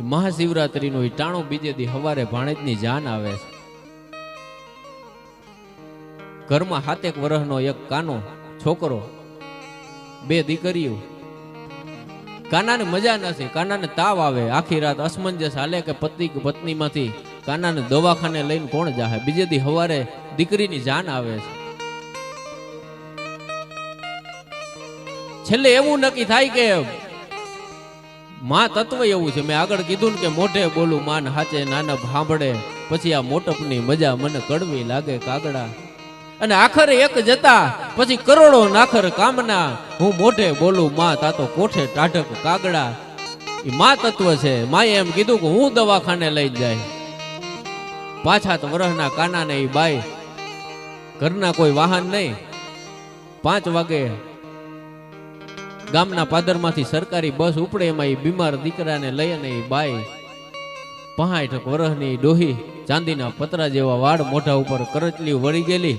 મહાશિવરાત્રીનું ટાણું બીજે દી હવારે ભાણેજની જાન આવે છે. ઘરમાં હાતેક વર્ષનો એક કાનો છોકરો, બે દીકરીઓ. કાનાને મજા નથી કાનાને તાવ આવે. આખી રાત અસમંજસ હાલે કે પતિ કે પત્નીમાંથી કાનાને દવાખાને લઈને કોણ જાહે? બીજે દી હવારે દીકરીની જાન આવે છે. છેલ્લે એવું નક્કી થાય કે માં તત્વ એવું છે. મેં આગળ કીધું ને કે મોઢે બોલું, માન હાચે નાના સાંભળે પછી આ મોટપની મજા મને કડવી લાગે કાગડા. અને આખરે એક જતા, પછી કરોડો નાખર કામના. હું મોઢે બોલું, માં તાતો કોઠે ટાઢક કાગડા. એ માં તત્વ છે. માએ એમ કીધું કે હું દવાખાને લઈ જાય. પાછા તો વરહના કાનાને એ બાઈ. ઘરના કોઈ વાહન નહીં. પાંચ વાગે ગામના પાદરમાંથી સરકારી બસ ઉપડે એમાં એ બીમાર દીકરાને લઈ અને એ બાઈ પહાઠ વરહની ડોહી ચાંદીના પતરા જેવા વાડ મોઢા ઉપર કરચલી વળી ગયેલી.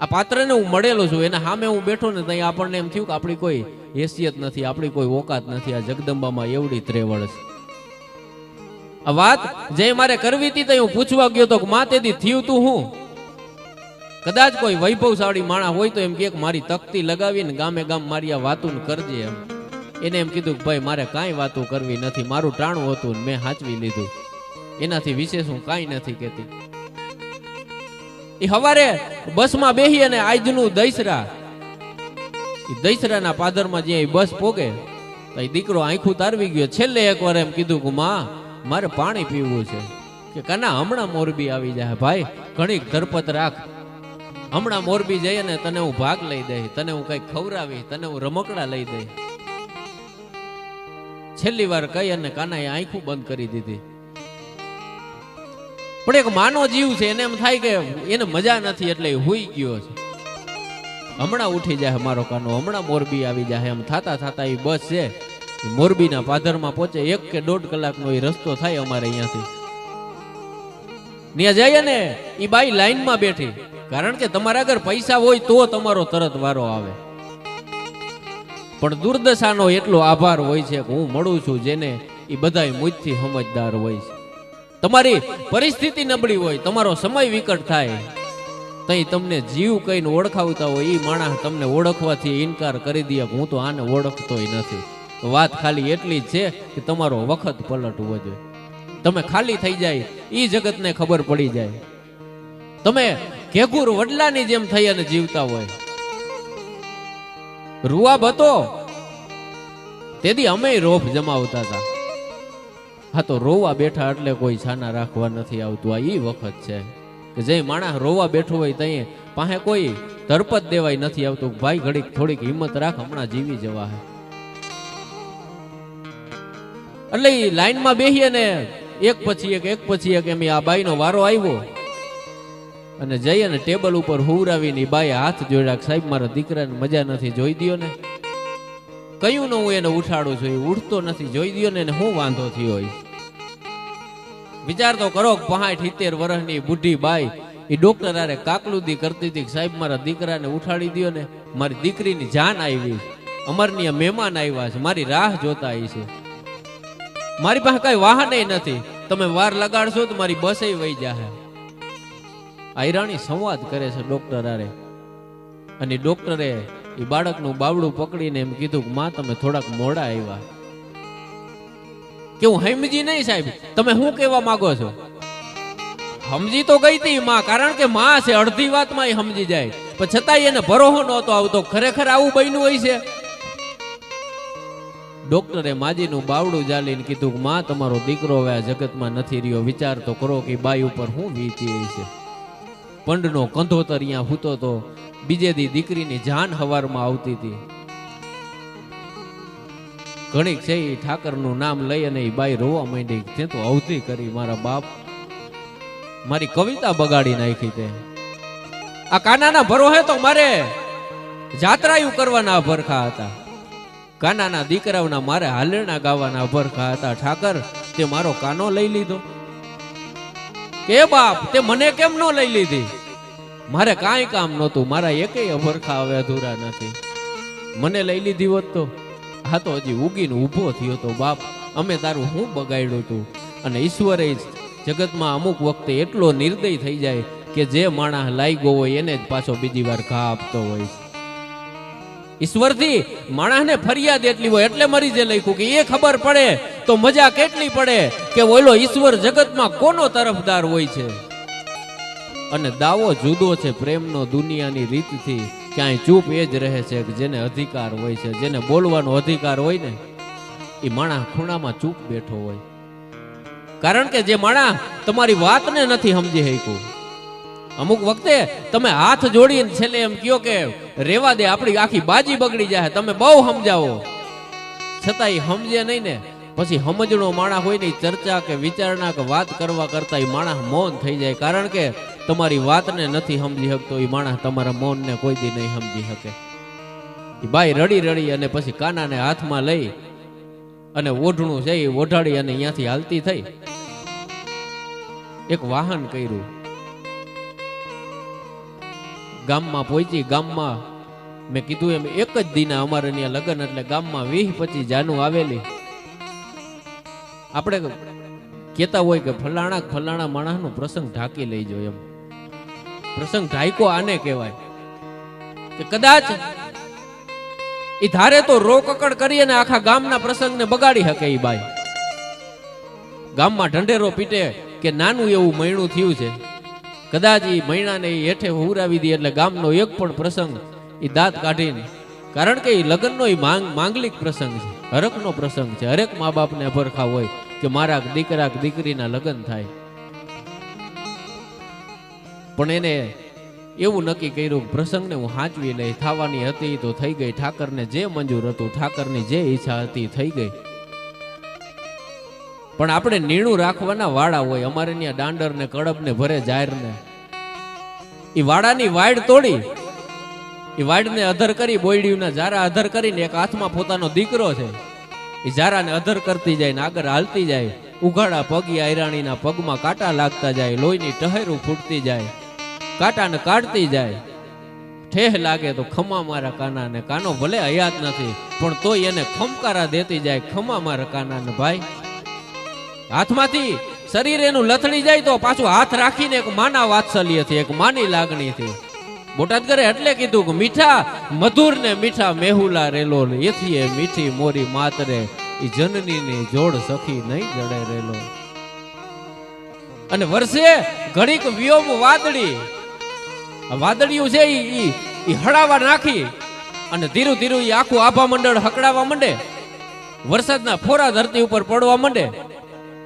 આ પાત્રને હું મળેલો છું, એના સામે હું બેઠો ને ત્યાં આપણને એમ થયું કે આપણી કોઈ હેસિયત નથી, આપણી કોઈ ઓકાત નથી, આ જગદંબામાં એવડી ત્રેવડ છે. આ વાત જે મારે કરવી હતી તે હું પૂછવા ગયો તો કે, માં તેથી થયું તું હું? કદાચ કોઈ વૈભવશાળી માણા હોય તો એમ કે મારી તકતી લગાવીને ગામે ગામ મારી આ વાતું કરજે એમ. એને એમ કીધું કે ભાઈ, મારે કાંઈ વાતો કરવી નથી. મારું ટાણું હતું મેં હાચવી લીધું. એનાથી વિશેષ હું કાંઈ નથી કહેતી. એ હવારે બસમાં બેહી અને આજનું દૈસરા એ દૈસરાના પાદરમાં જે બસ પોગે, તો એ દીકરો આંખું તારવી ગયો. છેલ્લે એકવાર એમ કીધું કે, માં, મારે પાણી પીવું છે. કે, કના, હમણાં મોરબી આવી જાય ભાઈ. ઘણીક ધરપત રાખ. હમણાં મોરબી જઈએ ને તને હું ભાગ લઈ દઈ, તને હું કઈ ખવડાવી, તને હું રમકડા લઈ દઈ. છેલ્લી વાર કહી અને કાનાએ આંખું બંધ કરી દીધી. પણ એક માનો જીવ છે, એને એમ થાય કે એને મજા નથી એટલે હુઈ ગયો છે. હમણાં ઉઠી જાય મારો કાનો, હમણાં મોરબી આવી જાય, એમ થાતા થાતા એ બસ છે. મોરબીના પાદરમાં પહોંચે, એક કે દોઢ કલાકનો એ રસ્તો થાય અમારે અહીંયાથી. ત્યાં જઈએ ને એ બાઈ લાઈનમાં બેઠી. કારણ કે તમારા આગળ પૈસા હોય તો તમારો તરત વારો આવે. પણ દુર્દશાનો એટલો આભાર હોય છે કે હું મળું છું જેને એ બધા મુજથી સમજદાર હોય છે. તમારી પરિસ્થિતિ નબળી હોય, તમારો સમય વિકટ થાય, તઈ તમને જીવ કહીને ઓળખાવતા હોય એ માણસ તમને ઓળખવાથી ઇનકાર કરી દે હું તો આને ઓળખતોય નથી. વાત ખાલી એટલી જ છે કે તમારો વખત પલટવો જોઈએ. તમે ખાલી થઈ જાય એ જગતને ખબર પડી જાય. તમે કેકુર વડલાની જેમ થઈ અને જીવતા હોય. રૂઆબ હતો. તેથી અમે રોફ જમાવતા હતા. હા તો રોવા બેઠા એટલે કોઈ છાના રાખવા નથી આવતું. આ ઈ વખત છે કે જે માણસ રોવા બેઠો હોય ત્યાં પાસે કોઈ તરપત દેવાય નથી આવતું. ભાઈ ઘડીક થોડીક હિંમત રાખ, હમણાં જીવી જવા હે. એટલે લાઈનમાં બેહીએ ને એક પછી એક એક પછી એક એમ આ બાઈનો વારો આવ્યો. અને જઈ અને ટેબલ ઉપર હુવરાવીને બાએ હાથ જોડ્યા કે સાહેબ, મારા દીકરાને મજા નથી, જોઈ દો ને. કયું ન હું એને ઉઠાડું છું, એ ઉઠતો નથી, જોઈ દ્યો ને, એને શું વાંધો થયો હોય? વિચાર તો કરો કે પાંઠ સિત્તેર વર્ષની બુઢી બાઈ એ ડોક્ટર આરે કાકલુદી કરતી હતી કે, સાહેબ, મારા દીકરાને ઉઠાડી દ્યો ને, મારી દીકરીની જાન આવી, અમરની મહેમાન આવ્યા છે, મારી રાહ જોતા આવી છે. મારી પાસે કઈ વાહન નથી, તમે વાર લગાડશો તો મારી બસે વહી જાહે. આયરાણી સંવાદ કરે છે ડોક્ટર આરે. અને ડોક્ટરે એ બાળકનું બાવડું પકડીને એમ કીધું માં, તમે થોડાક મોડા આવ્યા. કે હું સમજી નહીં સાહેબ, તમે શું કહેવા માંગો છો? સમજી તો ગઈ હતી, માં, કારણ કે માં છે, અડધી વાતમાં એ સમજી જાય. પણ છતાંય એને ભરોહો નહોતો આવતો, ખરેખર આવું બન્યું હોય છે? ડોક્ટરે માજીનું બાવડું જાલીને કીધું કે, માં, તમારો દીકરો હવે આ જગતમાં નથી રહ્યો. વિચાર તો કરો કે બાઈ ઉપર હું વીતી છે. પંડનો કંધોતર અહીંયા હૂતો તો બીજે દી દીકરીની જાન હવારમાં આવતી હતી. ઘણીક છે એ ઠાકરનું નામ લઈ અને એ બાઈ રોવા માંડી તે તો અવધી કરી મારા બાપ. મારી કવિતા બગાડી નાખી તે. આ કાનાના ભરોહે તો મારે જાત્રાયું કરવાના ભરખા હતા. કાનાના દીકરાઓના મારે હાલરણા ગાવાના ભરખા હતા. ઠાકર, તે મારો કાનો લઈ લીધો. કે બાપ, તે મને કેમ ન લઈ લીધી? મારે કાંઈ કામ નહોતું, મારા એકેય અભરખા હવે અધૂરા નથી. મને લઈ લીધી હોત તો? હા તો હજી ઉગીને ઊભો થયો તો બાપ, અમે તારું શું બગાડ્યું તું? અને ઈશ્વરે જગતમાં અમુક વખતે એટલો નિર્દય થઈ જાય કે જે માણસ લાગ્યો હોય એને જ પાછો બીજી વાર ઘા આપતો હોય. ઈશ્વરથી માણસને ફરિયાદ એટલી હોય, એટલે મરી જે લખ્યું કે એ ખબર પડે તો મજા કેટલી પડે કે ઓલો ઈશ્વર જગતમાં કોનો તરફદાર હોય છે? અને દાવો જુદો છે, પ્રેમનો દુનિયાની રીતથી ક્યાંય ચૂપ એ જ રહે છે કે જેને અધિકાર હોય છે, જેને બોલવાનો અધિકાર હોય ને, એ માણસ ખૂણામાં ચૂપ બેઠો હોય. કારણ કે જે માણસ તમારી વાતને નથી સમજી શક્યું. અમુક વખતે તમે હાથ જોડીને છેલ્લે એમ કયો કે રેવા દે, આપણી આખી બાજી બગડી જાય તમે બહુ સમજાવો. છતાં એ સમજે નહીં ને. પછી સમજણો માણસ હોય ને ચર્ચા કે વિચારણા કે વાત કરવા કરતા એ માણસ મૌન થઈ જાય. કારણ કે તમારી વાતને નથી સમજી શકતો એ માણસ તમારા મૌનને કોઈ દી નહીં સમજી શકે. એ બાઈ રડી રડી અને પછી કાનાને હાથમાં લઈ અને ઓઢણું છે એ ઓઢાડી અને અહીંયાથી હાલતી થઈ. એક વાહન કર્યું. ગામમાં પહોંચી, ગામમાં મેં કીધું એમ, એક જ દિને અમારે ત્યાં લગ્ન એટલે ગામમાં વીસ પચીસ જાનું આવેલી. આપણે કહેતા હોય કે ફલાણા ફલાણા માણસનો પ્રસંગ ઢાંકી લઈજો એમ. પ્રસંગ ઢાંકો આને કહેવાય. કે કદાચ એ ધારે તો રોકકડ કરી અને આખા ગામના પ્રસંગને બગાડી શકે એ બાઈ. ગામમાં ઢંઢેરો પીટે કે નાનું એવું મૈણું થયું છે. કદાચ એ મહિનાને હેઠે હુરાવી દે એટલે ગામનો એક પણ પ્રસંગ એ દાંત કાઢીને. કારણ કે એ લગ્નનો એ માંગ, માંગલિક પ્રસંગ છે હરકનો પ્રસંગ છે. હરેક મા બાપને અભરખા હોય કે મારા દીકરા દીકરીના લગ્ન થાય. પણ એને એવું નક્કી કર્યું, પ્રસંગને હું હાંચવી લઈ થવાની હતી તો થઈ ગઈ, ઠાકરને જે મંજૂર હતું, ઠાકરની જે ઈચ્છા હતી, થઈ ગઈ. પણ આપણે નીણું રાખવાના વાડા હોય. અમારે ત્યાં દાંડર ને કડપ ને ભરે જાહેર ને એ વાડાની વાડ તોડી. એ વાડને અધર કરી બોયડીના જારા અધર કરીને એક હાથમાં પોતાનો દીકરો છે. એ જારાને અધર કરતી જાય ને આગળ હાલતી જાય. ઉઘાડા પગી આયરાણીના પગમાં કાંટા લાગતા જાય. લોહીની ટહેરું ફૂટતી જાય. કાંટાને કાઢતી જાય. ઠેહ લાગે તો ખમા મારા કાનાને. કાનો ભલે હયાત નથી, પણ તોય એને ખમકારા દેતી જાય. ખમા મારા કાનાને, ભાઈ. હાથમાંથી શરીર એનું લથડી જાય તો પાછું હાથ રાખીને એક માના વાત્સલ્યથી એક માની લાગણીથી બોટાદ કરે એટલે કીધું કે મીઠા મધુર ને મીઠા મેહુલા રેલો એથી એ મીઠી મોરી માતરે, ઈ જનનીની જોડ સખી નહીં જડે રેલો. અને વર્ષે ઘડીક વ્યોમ વાદળી. વાદળિયું છે એ હળાવા નાખી અને ધીરું ધીરું એ આખું આભા મંડળ હકડાવા માંડે. વરસાદના ફોરા ધરતી ઉપર પડવા માંડે.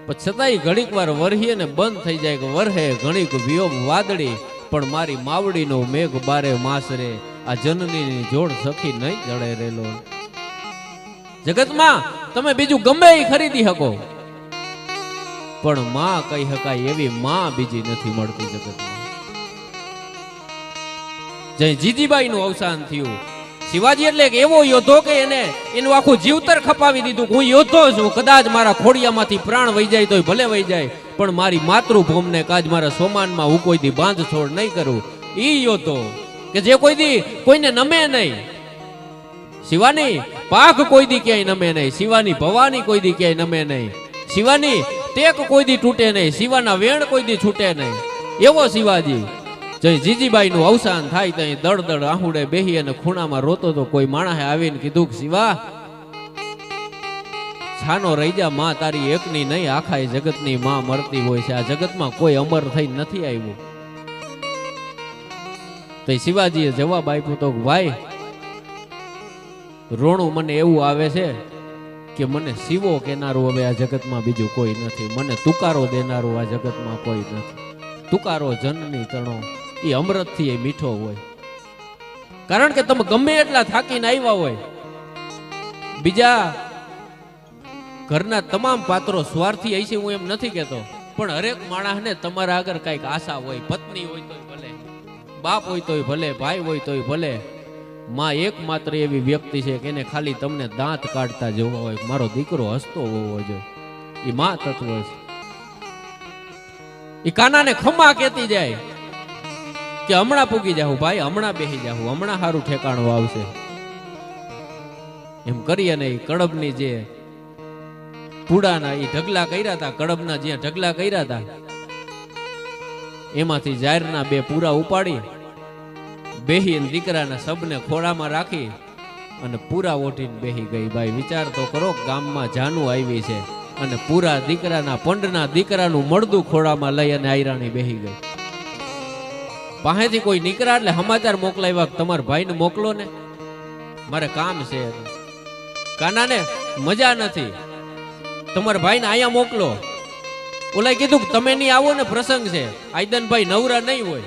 પણ છતાંય ઘણીક વાર વરહીએ ને બંધ થઈ જાય કે વરહે, ઘણીક વિયોગ વાદળી, પણ મારી માવડીનો મેઘ બારે માસરે, આ જનની જોડ સખી નહીં જડે રેલો જગતમાં તમે બીજું ગમે એ ખરીદી શકો. પણ માં કહી શકાય એવી માં બીજી નથી મળતી જગતમાં. જય જીજીબાઈ નું અવસાન થયું. શિવાજી એટલે એક એવો યોદ્ધો કે એને એનું આખું જીવતર ખપાવી દીધું હું યોદ્ધો છું કદાચ મારા ખોડિયામાંથી પ્રાણ વહી જાય તોય ભલે વહી જાય, પણ મારી માતૃભૂમને કાજ મારા સોમાનમાં હું કોઈ દી બાંધ છોડ નહીં કરું. ઈ યોદ્ધો કે જે કોઈ દી કોઈને નમે નહીં. શિવાની પાક કોઈ દી ક્યાંય નમે નહીં, શિવાની ભવાની કોઈ દી ક્યાંય નમે નહીં. શિવાની ટેક કોઈ દી તૂટે નહીં, શિવાના વેણ કોઈ દી છૂટે નહીં. એવો શિવાજી. જય જીજીબાઈ નું અવસાન થાય તો દળ દળ આહુડે બેહી અને ખૂણામાં રોતો તો કોઈ માણસે આવીને કીધું કે, શિવા, છાનો રહી જા, માં તારી એકની નહીં, આખા જગતની માં મરતી હોય છે. આ જગતમાં કોઈ અમર થઈ નથી આવ્યું. તો શિવાજીએ જવાબ આપ્યો તો ભાઈ, રોણું મને એવું આવે છે કે મને શિવો કેનારું હવે આ જગતમાં બીજું કોઈ નથી. મને તુકારો દેનારું આ જગતમાં કોઈ નથી. તુકારો જનની તણો એ અમૃતથી એ મીઠો હોય. કારણ કે તમે ગમે એટલા થાકીને આવ્યા હોય, બીજા ઘરના તમામ પાત્રો સ્વાર્થી હશે હું એમ નથી કહેતો. પણ હરેક માણસને તમારા આગળ કંઈક આશા હોય, પત્ની હોય તોય ભલે, બાપ હોય તોય ભલે, ભાઈ હોય તોય ભલે, માં એકમાત્ર એવી વ્યક્તિ છે કે એને ખાલી તમને દાંત કાઢતા જોવા હોય, મારો દીકરો હસતો હોવો જોઈએ. એ માં તત્વ છે. એ કાનાને ખમા કેતી જાય. કે હમણાં પૂગી જાઉં ભાઈ, હમણાં બેસી જાઉં હમણાં સારું ઠેકાણું આવશે. એમ કરી અને એ કડબની જે પૂડાના એ ઢગલા કર્યા હતા કડબના જ્યાં ઢગલા કર્યા હતા એમાંથી જાહેરના બે પૂરા ઉપાડી બેહી અને દીકરાના સબને ખોળામાં રાખી અને પૂરા ઓઠીને બેહી ગઈ. ભાઈ, વિચાર તો કરો, ગામમાં જાનું આવી છે અને પૂરા દીકરાના, પંડના દીકરાનું મળદું ખોળામાં લઈ અને આયરાણી બેહી ગઈ. પાસેથી કોઈ નીકળ્યા એટલે સમાચાર મોકલાવ્યા વાત તમારા ભાઈને મોકલો ને. મારે કામ છે કાનાને મજા નથી. તમારા ભાઈને અહીંયા મોકલો. ઓલા કીધું કે તમે નહીં આવો ને પ્રસંગ છે. આયદનભાઈ નવરા નહીં હોય.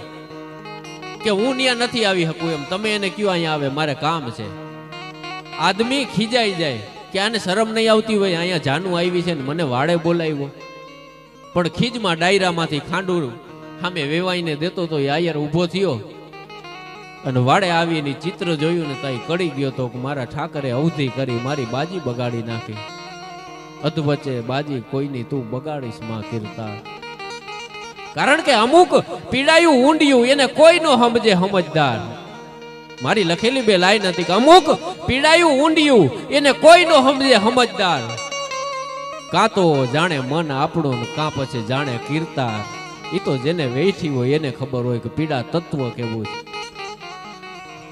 કે હું ત્યાં નથી આવી શકું એમ. તમે એને કયો અહીંયા આવે, મારે કામ છે. આદમી ખીજાઈ જાય. કે આને શરમ નહીં આવતી હોય, અહીંયા જાનું આવી છે ને મને વાડે બોલાવ્યો. પણ ખીજમાં ડાયરામાંથી ખાંડું સામે વેવાઈને દેતો તો આયર ઊભો થયો. અને વાડે આવીને ચિત્ર જોયું ને તાઈ કડી ગયો તો મારા ઠાકરે અવધિ કરી મારી બાજી બગાડી નાખી. અધવચ્ચે, બાજી, કોઈની તું બગાડીશમાં કીર્તા કારણ કે અમુક પીડાયું ઊંડિયું એને કોઈ નો સમજે સમજદાર મારી લખેલી બે લાઈન હતી કે અમુક પીડાયું ઊંડિયું એને કોઈ નો સમજે સમજદાર કાં તો જાણે મન આપણું કાં પછી જાણે કીર્તાર એ તો જેને વેઠી હોય એને ખબર હોય કે પીડા તત્વ કેવું છે.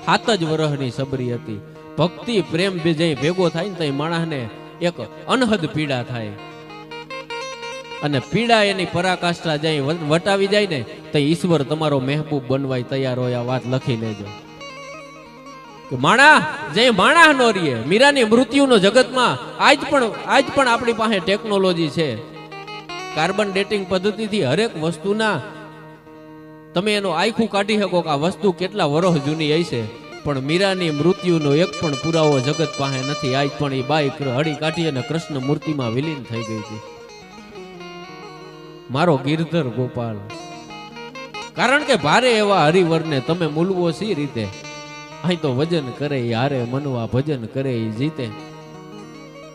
સાત જ વર્ષની સબરી હતી. ભક્તિ, પ્રેમ બે જે ભેગો થાય ને તો માણસને એક અનહદ પીડા થાય. અને પીડા એની પરાકાષ્ઠા જાય વટાવી જાય ને તો ઈશ્વર તમારો મહેબૂબ બનવાય તૈયાર હોય આ વાત લખી લેજો. કે માણા જે માણા નો રીએ મીરાની મૃત્યુનો જગતમાં આજ પણ આજ પણ આપણી પાસે ટેકનોલોજી છે. કાર્બન ડેટિંગ પદ્ધતિથી હરેક વસ્તુના તમે એનો આખું કાઢી શકો કે આ વસ્તુ કેટલા વર્ષ જૂની હશે પણ મીરાની મૃત્યુનો એક પણ પુરાવો જગત પાસે નથી. આજ પણ એ બાઈક હળી કાઢી અને કૃષ્ણ મૂર્તિમાં વિલીન થઈ ગઈ હતી. મારો ગિરધર ગોપાલ. કારણ કે ભારે એવા હરિવરને તમે મૂલવો સી રીતે? અહીં તો વજન કરે હારે મનવા ભજન કરે જીતે.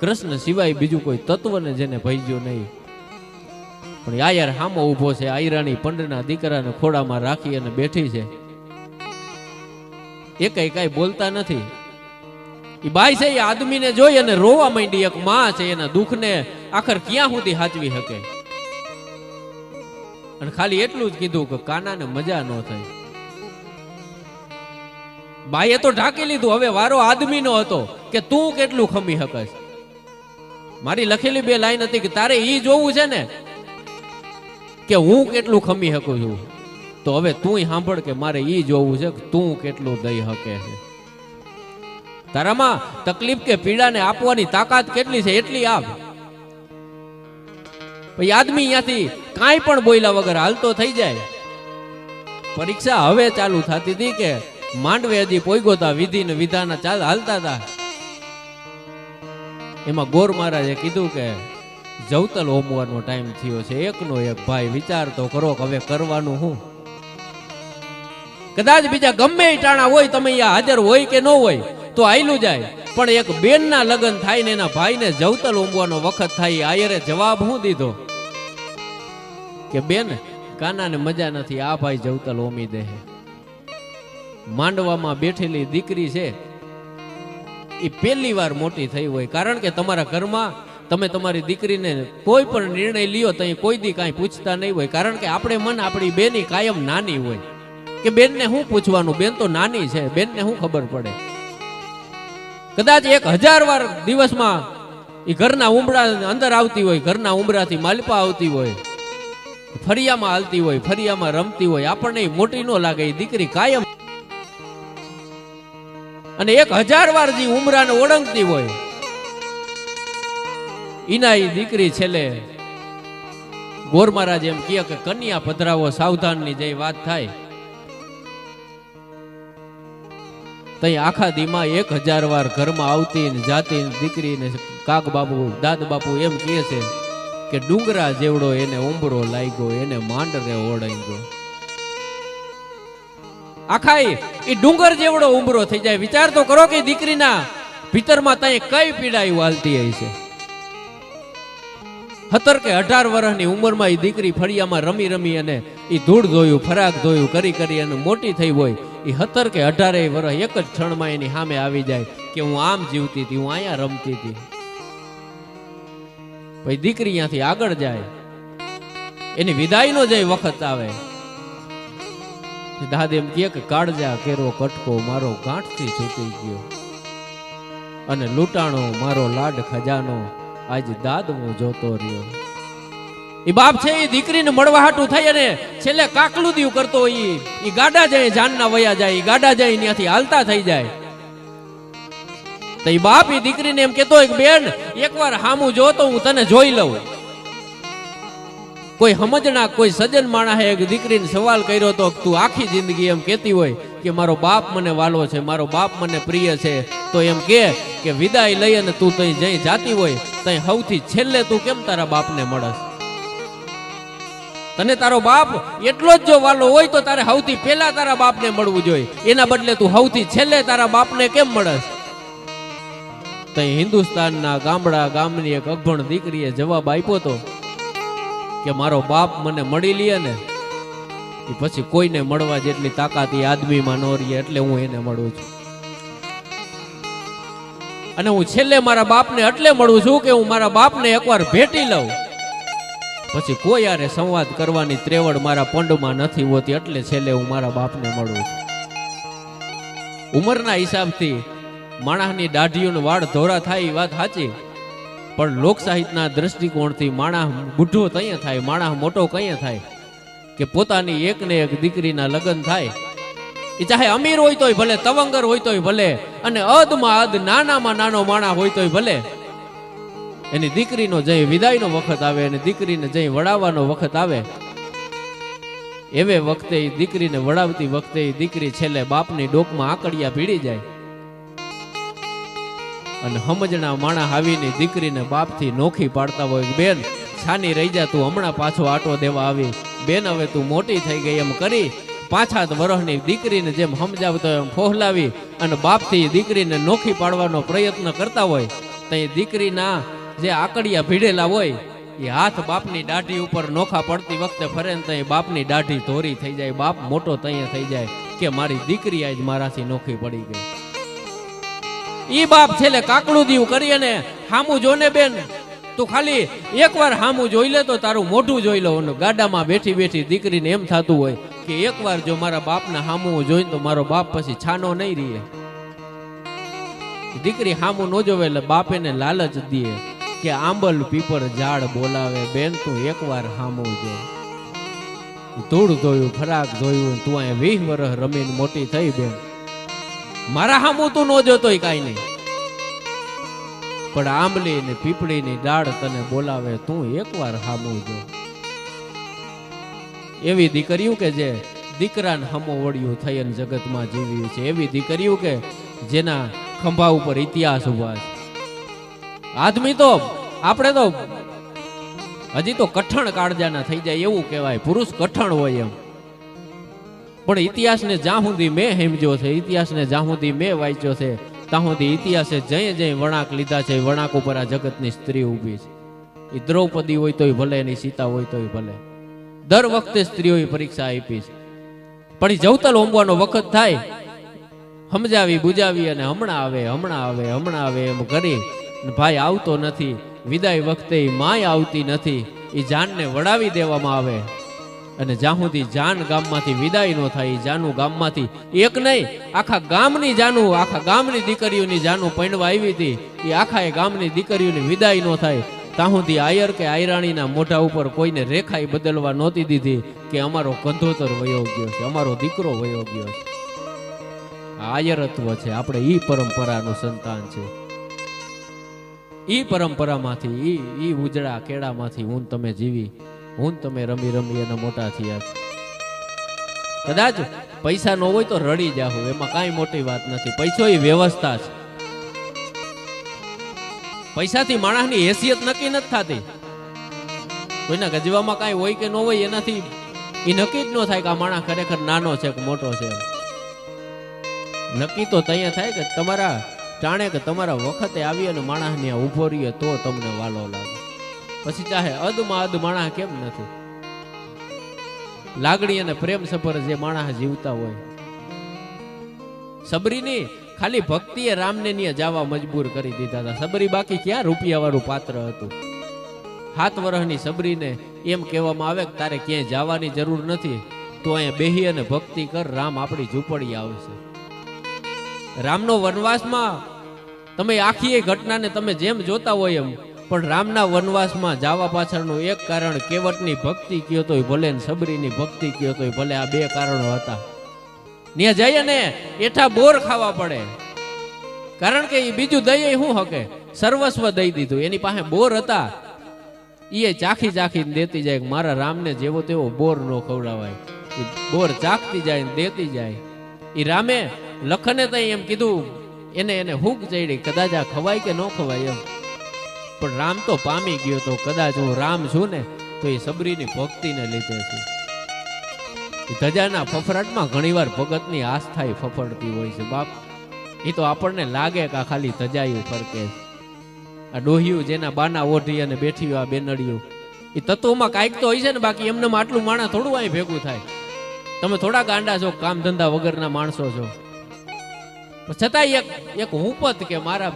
કૃષ્ણ સિવાય બીજું કોઈ તત્વને જેને ભજ્યો નહીં. પણ યાર હામો ઊભો છે આયરાની પંડના દીકરાને ખોડામાં રાખી અને બેઠી છે. એ કઈ કઈ બોલતા નથી. એ બાઈ છે એ આદમીને જોઈ અને રોવા માંડી એક માં છે, એના દુઃખને આખર ક્યાં સુધી હાચવી શકે? અને ખાલી એટલું જ કીધું કે કાનાને મજા ન થઈ. બાઈએ તો ઢાંકી લીધું, હવે વારો આદમીનો હતો કે તું કેટલું ખમી શકશ મારી લખેલી બે લાઈન હતી કે તારે ઈ જોવું છે ને કે હું કેટલું ખમી શકું છું? તો હવે તું સાંભળ કે મારે એ જોવું છે કે તું કેટલું દઈ શકે છે. તારામાં તકલીફ કે પીડાને આપવાની તાકાત કેટલી છે, એટલી આપ. પછી આદમી અહીંયાથી કાંઈ પણ બોલ્યા વગર હાલતો થઈ જાય. પરીક્ષા હવે ચાલુ થતી હતી કે માંડવે હજી પોઈગો તા વિધિ ને વિધાના ચાલ હાલતા હતા. એમાં ગોર મહારાજે કીધું કે જવતલ હોમવાનો ટાઈમ થયો છે. એકનો એક ભાઈ વિચાર તો કરો કે હવે કરવાનું હું? કદાચ બીજા ગમે ટાણા હોય, તમે અહીંયા હાજર હોય કે ન હોય, તો આયલું જાય. પણ એક બેનના લગ્ન થાય ને એના ભાઈને જવતલ ઉમવાનો વખત થાય આયરે જવાબ હું દીધો? કે બેન, કાનાને મજા નથી, આ ભાઈ જવતલ ઓમી દે માંડવામાં બેઠેલી દીકરી છે એ પહેલી વાર મોટી થઈ હોય. કારણ કે તમારા ઘરમાં તમે તમારી દીકરીને કોઈ પણ નિર્ણય લ્યો તો કોઈ દી કાંઈ પૂછતા નહીં હોય. કારણ કે આપણે મન આપણી બેની કાયમ નાની હોય. કે બેનને શું પૂછવાનું? બેન તો નાની છે. બેનને શું ખબર પડે? કદાચ એક હજાર વાર દિવસમાં એ ઘરના ઉમરા અંદર આવતી હોય, ઘરના ઉમરાથી માલપા આવતી હોય, ફરિયામાં હાલતી હોય, ફરિયામાં રમતી હોય, આપણને મોટી ન લાગે, એ દીકરી કાયમ. અને એક હજાર વાર જે ઉમરાને ઓળંગતી હોય ઈના એ દીકરી છેલ્લે ગોર મહારાજ એમ કહે કે કન્યા પધરાવો, સાવધાનની જે વાત થાય. તઈ આખા દીમાં એક હજાર વાર ઘરમાં આવતી જાતી ને દીકરીને કાક બાપુ દાદ બાપુ એમ કહે છે કે ડુંગરા જેવડો એને ઉંબરો લાગ્યો, એને માંડરે ઓળંગ્યો. આખા ઈ ડુંગર જેવડો ઉંબરો થઈ જાય. વિચાર તો કરો કે દીકરીના ભીતરમાં તઈ કઈ પીડાયું હાલતી હશે. છે સત્તર કે અઢાર વર્ષની ઉંમરમાં એ દીકરી ફળિયામાં રમી રમી અને એ ધૂળ ધોયું, ફરાક ધોયું, કરી કરી અને મોટી થઈ હોય. એ સત્તર કે અઢારે વર્ષ એક જ ક્ષણમાં એની સામે આવી જાય કે હું આમ જીવતી હતી, હું અહીંયા રમતી હતી. પછી દીકરી અહીંયાથી આગળ જાય. એની વિદાયનો જે વખત આવે. દાદ એમ કે, કાળજા કેરો કટકો, મારો ગાંઠથી છૂટી ગયો. અને લૂંટાણો, મારો લાડ ખજાનો આજ દાદ હું જોતો રહ્યો. એ બાપ છે એ દીકરીને મળવા હાટું થઈ અને છેલ્લે કાકલું દીવ કરતો હોય. ઈ. ગાડા જાય, જાનના વયા જાય ગાડા જાય ત્યાંથી હાલતા થઈ જાય. તો ઈ બાપ ઈ દીકરીને એમ કેતો હોય કે, બેન, એકવાર હામું જો તો હું તને જોઈ લઉં. કોઈ સમજણા કોઈ સજ્જન માણસે એક દીકરીને સવાલ કર્યો તો તું આખી જિંદગી એમ કેતી હોય. કે મારો બાપ મને વાલો છે, મારો બાપ મને પ્રિય છે, તો એમ કે વિદાય લઈ અને તું તઈ જઈ જાતી હોય, તઈ સૌથી છેલ્લે તું કેમ તારા બાપને મળસ? તને તારો બાપ એટલો જ જો વાલો હોય તો તારે સૌથી પહેલા તારા બાપને મળવું જોઈએ. એના બદલે તું સૌથી છેલ્લે તારા બાપને કેમ મળસ? તઈ હિન્દુસ્તાનના ગામડા ગામની એક અગભણ દીકરીએ જવાબ આપ્યો તો કે મારો બાપ મને મળી લે ને પછી કોઈને મળવા જેટલી તાકાત એ આદમીમાં ન રહી એટલે હું એને મળું છું. અને હું છેલ્લે મારા બાપને એટલે મળું છું કે હું મારા બાપને એકવાર ભેટી લઉં. પછી કોઈ યારે સંવાદ કરવાની ત્રેવડ મારા પંડમાં નથી હોતી એટલે છેલ્લે હું મારા બાપને મળું છું. ઉંમરના હિસાબથી માણસની દાઢીઓનો વાળ ધોરા થાય એ વાત સાચી. પણ લોકસાહિત્યના દ્રષ્ટિકોણથી માણસ બુઢો કઈ થાય, માણસ મોટો કઈ થાય? કે પોતાની એક ને એક દીકરીના લગ્ન થાય. એ ચાહે અમીર હોય તોય ભલે, તવંગર હોય તોય ભલે, અને અધમાં અધ નાનામાં નાનો માણા હોય તોય ભલે. એની દીકરીનો જય વિદાયનો વખત આવે અને દીકરીને જય વડાવવાનો વખત આવે, એવે વખતે એ દીકરીને વડાવતી વખતે એ દીકરી છેલ્લે બાપની ડોકમાં આકડિયા ભીડી જાય. અને સમજણા માણા આવીને દીકરીને બાપથી નોખી પાડતા હોય બેન, છાની રહી જા, તું હમણાં પાછો આટો દેવા આવી. બેન, હવે તું મોટી થઈ ગઈ એમ કરી, પાછા વરહની દીકરીને જેમ સમજાવતો એમ ફોહલાવી અને બાપથી દીકરીને નોખી પાડવાનો પ્રયત્ન કરતા હોય તો એ દીકરીના જે આકડિયા ભીડેલા હોય, એ હાથ બાપની દાઢી ઉપર નોખા પડતી વખતે ફરે ને તઈ બાપની દાઢી ધોરી થઈ જાય, બાપ મોટો તૈયા થઈ જાય, કે મારી દીકરી આજ મારાથી નોખી પડી ગઈ. ઈ બાપ છેલ્લે કાકડું દીવું કરી અને હામું જોને બેન તું ખાલી એકવાર હામું જોઈ લે તો તારું મોઢું જોઈ લો ગાડામાં બેઠી બેઠી દીકરીને એમ થતું હોય કે એકવાર જો મારા બાપના હામું જોઈને તો મારો બાપ પછી છાનો નહીં રહે દીકરી હામું ન જોવે એટલે બાપ એને લાલચ દે કે આંબલ પીપર ઝાડ બોલાવે. બેન, તું એકવાર હામું જો. ધૂળ ધોયું, ફરાક ધોયું, તું અહીંયા વીસ વર્ષ રમીને મોટી થઈ બેન. મારા હામું તું ન જોતોય કાંઈ નહીં. પણ આંબલી ને પીપળીની ડાળ તને બોલાવે, તું એકવાર હામું જો. એવી દીકરીયું કે જે દીકરાને હમો વળ્યું થઈ અને જગતમાં જીવ્યું છે. એવી દીકરીયું કે જેના ખંભા ઉપર ઇતિહાસ ઊભા છે. આદમી તો, આપણે તો, હજી તો કઠણ કાળજાના થઈ જાય એવું કહેવાય. પુરુષ કઠણ હોય એમ. પણ ઇતિહાસને જ્યાં સુધી મેં સમજ્યો છે, ઇતિહાસને જ્યાં સુધી મેં વાંચ્યો છે ત્યાં ઇતિહાસે જય જય વણાક લીધા છે. વણાક ઉપર આ જગતની સ્ત્રી ઊભી છે. એ દ્રૌપદી હોય તોય ભલે, એની સીતા હોય તોય ભલે. દર વખતે સ્ત્રીઓએ પરીક્ષા આપી છે. પણ એ જવતલ હોમવાનો વખત થાય. સમજાવી, બુજાવી અને હમણાં આવે હમણાં આવે હમણાં આવે એમ કરી. ભાઈ આવતો નથી. વિદાય વખતે માય આવતી નથી. એ જાનને વડાવી દેવામાં આવે. અને જ્યાં જાન ગામમાંથી વિદાય નો થાય જાનું ગામમાંથી એક નહીં, આખા ગામની જાનું, આખા ગામની દીકરીઓની જાનું પૈણવા આવી હતી એ આખા એ ગામની દીકરીઓની વિદાય નો થાય. ત્યાં આયર કે આયરાણીના મોઢા ઉપર કોઈને રેખાઈ બદલવા નહોતી દીધી કે અમારો કંધોતર વયો ગયો છે, અમારો દીકરો વયો ગયો છે. આયરત્વ છે, આપણે ઈ પરંપરાનું સંતાન છે. ઈ પરંપરામાંથી, ઈ ઈ ઉજળા કેળામાંથી હું તમે જીવી હું તમે રમી રમી અને મોટા થયા. કદાચ પૈસા ન હોય તો રડી જાહો એમાં કાંઈ મોટી વાત નથી. પૈસો એ વ્યવસ્થા છે. પૈસાથી માણસની હેસિયત નક્કી નથી થતી. કોઈના ગજવામાં કાંઈ હોય કે ન હોય એનાથી એ નક્કી જ ન થાય કે આ માણસ ખરેખર નાનો છે કે મોટો છે. નક્કી તો ત્યાં થાય કે તમારા, જાણે કે તમારા વખતે આવી અને માણસને આ ઊભો રહીએ તો તમને વાલો લાગે. પછી ચાહે અદમાં અદ માણસ કેમ નથી? લાગણી અને પ્રેમ સફર જે માણસ જીવતા હોય. સબરીની ખાલી ભક્તિએ રામને ત્યાં જવા મજબૂર કરી દીધા હતા. સબરી બાકી ક્યાં રૂપિયા વાળું પાત્ર હતું? હાથ વર્ષની સબરીને એમ કહેવામાં આવે કે તારે ક્યાંય જવાની જરૂર નથી, તો અહીંયા બેહી અને ભક્તિ કર, રામ આપણી ઝૂંપડી આવશે રામનો વનવાસમાં તમે આખી એ ઘટનાને તમે જેમ જોતા હોય એમ પણ રામના વનવાસમાં જવા પાછળનું એક કારણ કેવટની ભક્તિ કયો તોય ભલે સબરીની ભક્તિ કયો તોય ભલે આ બે કારણો હતા. ત્યાં જઈએ ને, એઠા બોર ખાવા પડે. કારણ કે એ બીજું દઈએ શું હકે? સર્વસ્વ દઈ દીધું. એની પાસે બોર હતા. એ ચાખી ચાખીને દેતી જાય મારા રામને જેવો તેવો બોર નો ખવડાવાય. બોર ચાખતી જાય ને દેતી જાય. એ રામે લખને તો એમ કીધું, એને એને હુક ચડી, કદાચ આ ખવાય કે ન ખવાય એમ. પણ રામ તો પામી ગયો તો કદાચ હું રામ છું ને, તો એ સબરીની ભક્તિને લીધે છે. ધજાના ફફડાટમાં ઘણીવાર ભગતની આસ્થા ફફડતી હોય છે, બાપ. એ તો આપણને લાગે કે ખાલી ધજાયું ફરકે આ ડોહિયું જેના બાના ઓઢી અને બેઠી આ બેનડિયું એ તત્વોમાં કાંઈક તો હોય છે ને, બાકી એમને આટલું માણા થોડું અહીં ભેગું થાય. તમે થોડા ગાંડા છો કામ ધંધા વગરના માણસો છો. છતાંય એક એક હુંપત કે મારા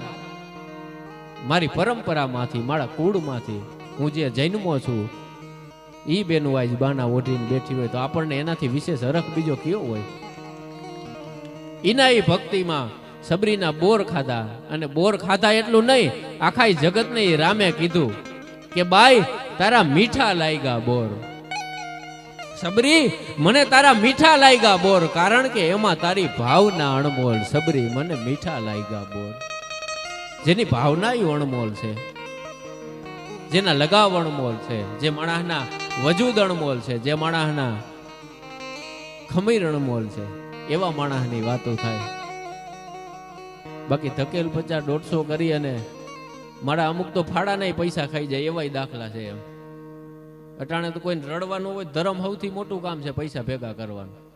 મારી પરંપરામાંથી, મારા કુળમાંથી હું જે જન્મો છું એ બેનું આજ બાના ઓઢીને બેઠી હોય તો આપણને એનાથી વિશેષ હરખ બીજો કયો હોય? એના એ ભક્તિમાં સબરીના બોર ખાધા અને બોર ખાધા એટલું નહીં આખા જગતને ઈ રામે કીધું કે, બાઈ, તારા મીઠા લાગ્યા બોર. સબરી, મને તારા મીઠા લાગ્યા બોર, કારણ કે એમાં તારી ભાવના અણમોલ સબરી, મને મીઠા લાગ્યા બોર. જેની ભાવના અણમોલ છે, જેના લગાવ અણમોલ છે, જે માણસના વજૂદ અણમોલ છે, જે માણસના ખમીર અણમોલ છે, એવા માણસની વાતો થાય. બાકી ધકેલ પચાસ દોઢસો કરી અને મારા અમુક તો ફાળાના પૈસા ખાઈ જાય, એવાય દાખલા છે એમ. અટાણે તો કોઈને રડવાનું હોય ધર્મ સૌથી મોટું કામ છે પૈસા ભેગા કરવાનું.